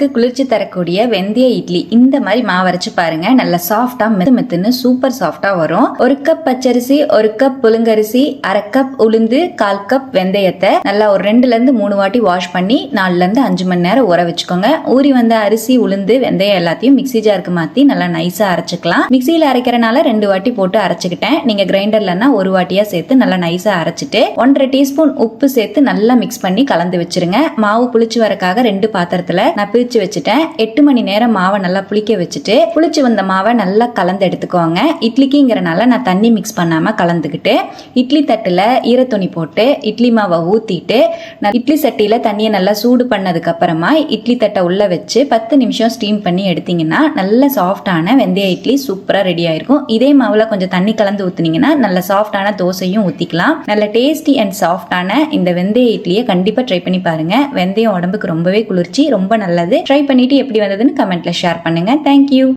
உடம்புக்கு குளிர்ச்சி தரக்கூடிய வெந்தய இட்லி இந்த மாதிரி மாவரைச்சு பாருங்க. நல்லா சாஃப்டா மெத்து மெத்துன்னு சூப்பர் சாஃப்டா வரும். ஒரு கப் பச்சரிசி ஒரு கப் புழுங்கரிசி அரை கப் உளுந்து கால் கப் வெந்தயத்தை நல்லா ஒரு ரெண்டுல இருந்து மூணு வாட்டி வாஷ் பண்ணி நாலுல இருந்து அஞ்சு மணி நேரம் ஊற வச்சுக்கோங்க. ஊறி வந்த அரிசி உளுந்து வெந்தயம் எல்லாத்தையும் மிக்ஸி ஜாருக்கு மாத்தி நல்லா நைஸா அரைச்சுக்கலாம். மிக்சியில அரைக்கிறனால ரெண்டு வாட்டி போட்டு அரைச்சுக்கிட்டேன். நீங்க கிரைண்டர்லன்னா ஒரு வாட்டியா சேர்த்து நல்லா நைஸா அரைச்சிட்டு ஒன்றரை டீஸ்பூன் உப்பு சேர்த்து நல்லா மிக்ஸ் பண்ணி கலந்து வச்சிருங்க. மாவு புளிச்சு வரக்காக ரெண்டு பாத்திரத்துல நான் பிரிச்சு வச்சுட்டேன். எட்டு மணி நேரம் மாவை நல்லா புளிக்க வச்சுட்டு புளிச்சு வந்த மாவை நல்லா கலந்து எடுத்துக்கோங்க. இட்லிக்குங்கிறனால நான் தண்ணி மிக்ஸ் பண்ணாமல் கலந்துக்கிட்டு இட்லி தட்டில் ஈரத்துணி போட்டு இட்லி மாவை ஊற்றிட்டு நான் இட்லி சட்டியில் தண்ணியை நல்லா சூடு பண்ணதுக்கப்புறமா இட்லி தட்டை உள்ளே வச்சு பத்து நிமிஷம் ஸ்டீம் பண்ணி எடுத்தீங்கன்னா நல்ல சாஃப்டான வெந்தய இட்லி சூப்பராக ரெடி ஆயிருக்கும். இதே மாவில் கொஞ்சம் தண்ணி கலந்து ஊற்றுனீங்கன்னா நல்ல சாஃப்டான தோசையும் ஊற்றிக்கலாம் நல்ல டேஸ்டி அண்ட் சாஃப்டான இந்த வெந்தய இட்லியை கண்டிப்பாக ட்ரை பண்ணி பாருங்கள் வெந்தயம் உடம்புக்கு ரொம்பவே குளிர்ச்சி ரொம்ப நல்லது. ட்ரை பண்ணிட்டு எப்படி வந்ததுன்னு கமெண்ட்ல ஷேர் பண்ணுங்க. தேங்க்யூ